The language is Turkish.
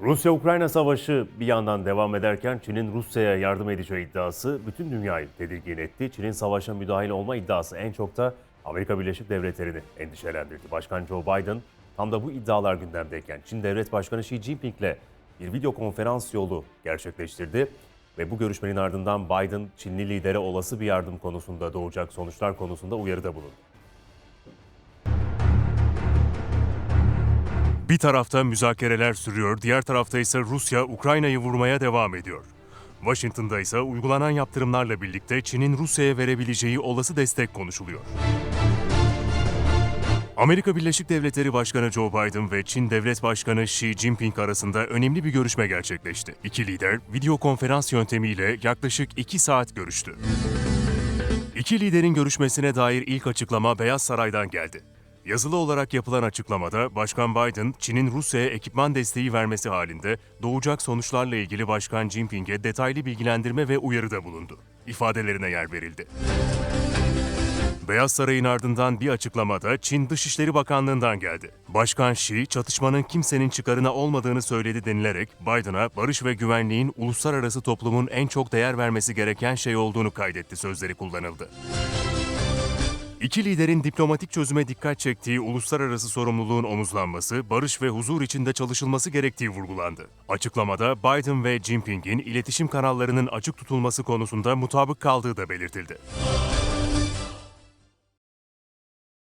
Rusya-Ukrayna savaşı bir yandan devam ederken Çin'in Rusya'ya yardım edeceği iddiası bütün dünyayı tedirgin etti. Çin'in savaşa müdahil olma iddiası en çok da Amerika Birleşik Devletleri'ni endişelendirdi. Başkan Joe Biden tam da bu iddialar gündemdeyken Çin Devlet Başkanı Xi Jinping'le bir video konferans yolu gerçekleştirdi. Ve bu görüşmenin ardından Biden Çinli lidere olası bir yardım konusunda doğacak sonuçlar konusunda uyarıda bulundu. Bir tarafta müzakereler sürüyor, diğer tarafta ise Rusya Ukrayna'yı vurmaya devam ediyor. Washington'da ise uygulanan yaptırımlarla birlikte Çin'in Rusya'ya verebileceği olası destek konuşuluyor. Amerika Birleşik Devletleri Başkanı Joe Biden ve Çin Devlet Başkanı Xi Jinping arasında önemli bir görüşme gerçekleşti. İki lider video konferans yöntemiyle yaklaşık iki saat görüştü. İki liderin görüşmesine dair ilk açıklama Beyaz Saray'dan geldi. Yazılı olarak yapılan açıklamada Başkan Biden, Çin'in Rusya'ya ekipman desteği vermesi halinde doğacak sonuçlarla ilgili Başkan Jinping'e detaylı bilgilendirme ve uyarıda bulundu. İfadelerine yer verildi. Beyaz Saray'ın ardından bir açıklamada Çin Dışişleri Bakanlığı'ndan geldi. Başkan Xi, çatışmanın kimsenin çıkarına olmadığını söyledi denilerek Biden'a barış ve güvenliğin uluslararası toplumun en çok değer vermesi gereken şey olduğunu kaydetti sözleri kullanıldı. İki liderin diplomatik çözüme dikkat çektiği uluslararası sorumluluğun omuzlanması, barış ve huzur içinde çalışılması gerektiği vurgulandı. Açıklamada Biden ve Jinping'in iletişim kanallarının açık tutulması konusunda mutabık kaldığı da belirtildi.